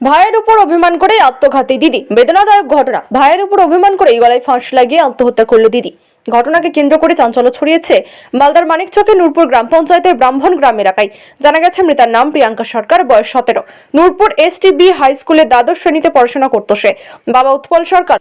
ভাইয়ের উপর অভিমান করে আত্মঘাতী দিদি। বেদনাদায়ক ঘটনা। ভাইয়ের উপর অভিমান করে গলায় ফাঁস লাগিয়ে আত্মহত্যা করল দিদি। ঘটনাকে কেন্দ্র করে চাঞ্চল্য ছড়িয়েছে মালদার মানিকচকে নূরপুর গ্রাম পঞ্চায়েতের ব্রাহ্মণ গ্রাম এলাকায়। জানা গেছে, মৃতার নাম প্রিয়াঙ্কা সরকার, বয়স সতেরো। নূরপুর এসটিবি হাই স্কুলে দ্বাদশ শ্রেণীতে পড়াশোনা করতো সে। বাবা উৎপল সরকার।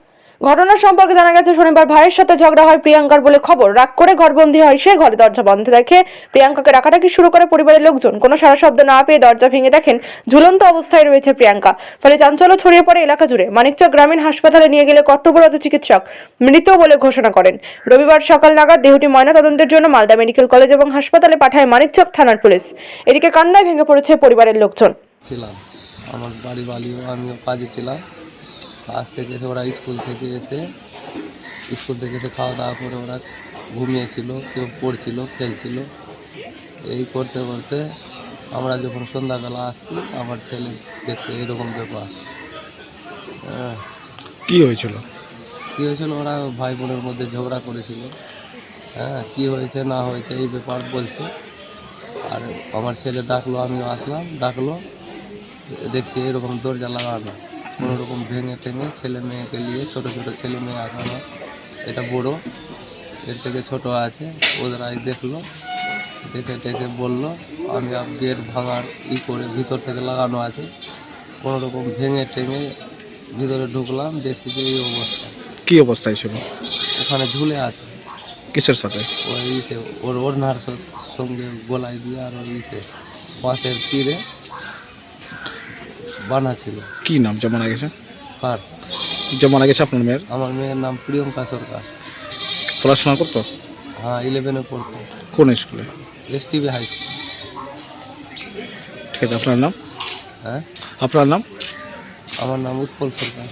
ঘটনা সম্পর্কে জানা গেছে, শনিবার ভাইয়ের সাথে ঝগড়া হয় প্রিয়াঙ্কার বলে খবর। রাগ করে ঘরবন্দি হয় সে ঘরে দরজা বন্ধ দেখে প্রিয়াঙ্কাকে ডাকাডাকি শুরু করে পরিবারের লোকজন। কোনো সারা শব্দ না পেয়ে দরজা ভেঙে দেখেন ঝুলন্ত অবস্থায় রয়েছে প্রিয়াঙ্কা। ফলে চাঞ্চল্য ছড়িয়ে পড়ে এলাকা জুড়ে। মানিকচক গ্রামীণ হাসপাতালে নিয়ে গেলে কর্তব্যরত চিকিৎসক মৃত বলে ঘোষণা করেন। রবিবার সকাল নাগাদ দেহটি ময়নাতদন্তের জন্য মালদা মেডিকেল কলেজ এবং হাসপাতালে পাঠায় মানিকচক থানার পুলিশ। এদিকে কান্নায় ভেঙে পড়েছে পরিবারের লোকজন। ছিলাম। আমার বাড়ি বালিও, আমিও কাজে ছিলাম। কাজ থেকে এসে ওরা স্কুল থেকে এসে স্কুল থেকে এসে খাওয়া দাওয়া করে ওরা ঘুমিয়েছিল কেউ পড়ছিল খেলছিল। এই করতে করতে আমরা যখন সন্ধ্যাবেলা আসছি আমার ছেলে দেখতে এরকম ব্যাপার। হ্যাঁ কি হয়েছিল? কী হয়েছিল? ওরা ভাই বোনের মধ্যে ঝগড়া করেছিল। হ্যাঁ কী হয়েছে না হয়েছে এই ব্যাপার বলছে। আর আমার ছেলে ডাকলো আমিও আসলাম ডাকলো দেখছি এরকম দরজা লাগানো। কোনো রকম ভেঙে টেঙে ছেলে মেয়েকে নিয়ে ছোটো ছোটো ছেলে মেয়ে আসানো এটা বড়। এর থেকে ছোট আছে ওদেরাই দেখল দেখে টেকে বলল আমি গেট ভাঙার ই করে ভিতর থেকে লাগানো আছে। কোনো রকম ভেঙে টেঙে ভিতরে ঢুকলাম দেখছি যে এই অবস্থা। কী অবস্থায় ছিল ওখানে ঝুলে আছে। কিসের সাথে? ওই ইসে ওর ওড়নার স- সঙ্গে গলায় দিয়ে আর ওই ইসে বাঁশের তীরে বানা ছিল। কি নাম জমানা মারা গেছে কার জমানা মারা গেছে আপনার মেয়ের? আমার মেয়ের নাম প্রিয়ঙ্কা সরকার। পড়াশোনা করতো? হ্যাঁ ইলেভেনে পড়তো। কোন স্কুলে? এস টিভি হাই স্কুল ঠিক আছে আপনার নাম? হ্যাঁ? আপনার নাম? আমার নাম উৎপল সরকার।